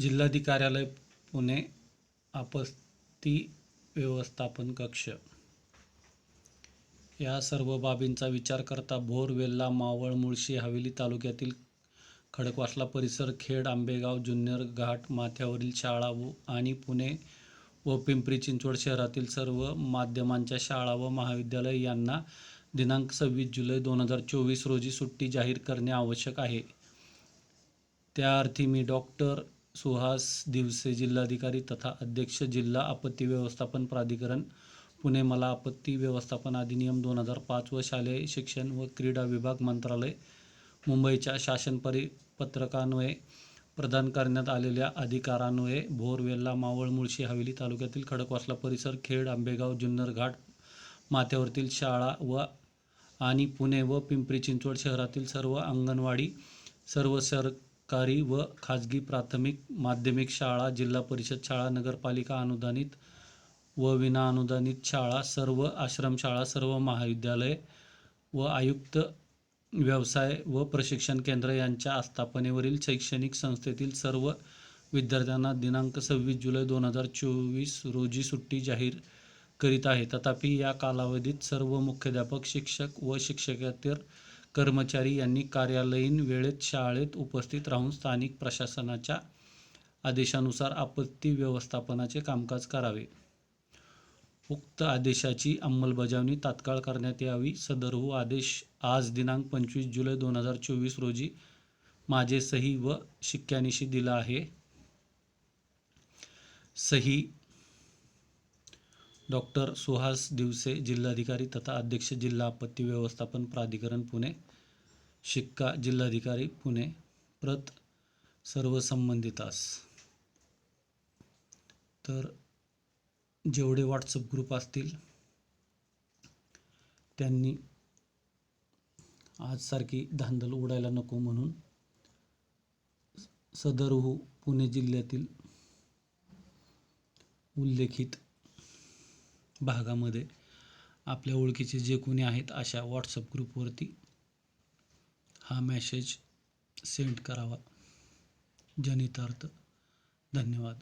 जिल्हाधिकार्यालय पुणे आपत्ती व्यवस्थापन कक्ष. या सर्व बाबींचा विचार करता भोर वेल्ला मावळ मुळशी हवेली तालुक्यातील खडकवासला परिसर खेड आंबेगाव जुन्नर घाट माथ्यावरील शाळा व आणि पुणे व पिंपरी चिंचवड शहरातील सर्व माध्यमांच्या शाळा व महाविद्यालय यांना दिनांक सव्वीस जुलै दोन हजार चोवीस रोजी सुट्टी जाहीर करणे आवश्यक आहे. त्या अर्थी मी डॉक्टर सुहास दिवसे जिल्हाधिकारी तथा अध्यक्ष जिल्हा आपत्ती व्यवस्थापन प्राधिकरण पुणे मला आपत्ती व्यवस्थापन अधिनियम दोन हजार पाच व शालेय शिक्षण व क्रीडा विभाग मंत्रालय मुंबईच्या शासन परिपत्रकान्वये प्रदान करण्यात आलेल्या अधिकारान्वये भोरवेल्ला मावळ मुळशी हवेली तालुक्यातील खडकवासला परिसर खेड आंबेगाव जुन्नर घाट माथ्यावरील शाळा व आणि पुणे व पिंपरी चिंचवड शहरातील सर्व अंगणवाडी सर्व सर सरकारी व खाजगी प्राथमिक माध्यमिक शाळा जिल्हा परिषद शाळा नगरपालिका अनुदानित व विनाअनुदानित शाळा सर्व आश्रमशाळा सर्व महाविद्यालये व आयुक्त व्यवसाय व प्रशिक्षण केंद्र यांच्या आस्थापनेवरील शैक्षणिक संस्थेतील सर्व विद्यार्थ्यांना दिनांक सव्वीस जुलै दोन हजार चोवीस रोजी सुट्टी जाहीर करीत आहे तथापि या कालावधीत सर्व मुख्याध्यापक शिक्षक व शिक्षकेतर कर्मचारी यांनी कार्यालयीन वेळेत शाळेत उपस्थित राहून स्थानिक प्रशासनाच्या आदेशानुसार आपत्ती व्यवस्थापनाचे कामकाज करावे. उक्त आदेशाची अंमलबजावणी तात्काळ करण्यात यावी सदरहू हो आदेश आज दिनांक पंचवीस जुलै दोन हजार चोवीस रोजी माझे सही व शिक्क्यानिशी दिला आहे. सही डॉक्टर सुहास दिवसे जिल्हाधिकारी तथा अध्यक्ष जिल्हा आपत्ती व्यवस्थापन प्राधिकरण पुणे. शिक्का जिल्हाधिकारी पुणे प्रत सर्व संबंधितास तर जेवढे व्हॉट्सअप ग्रुप असतील त्यांनी आजसारखी धांदल उडायला नको म्हणून सदरहू पुणे जिल्ह्यातील उल्लेखित भागामध्ये आपल्या ओळखीचे जे कोणी आहेत अशा व्हॉट्सअप ग्रुपवरती हा मॅसेज सेंड करावा. जनितार्थ धन्यवाद.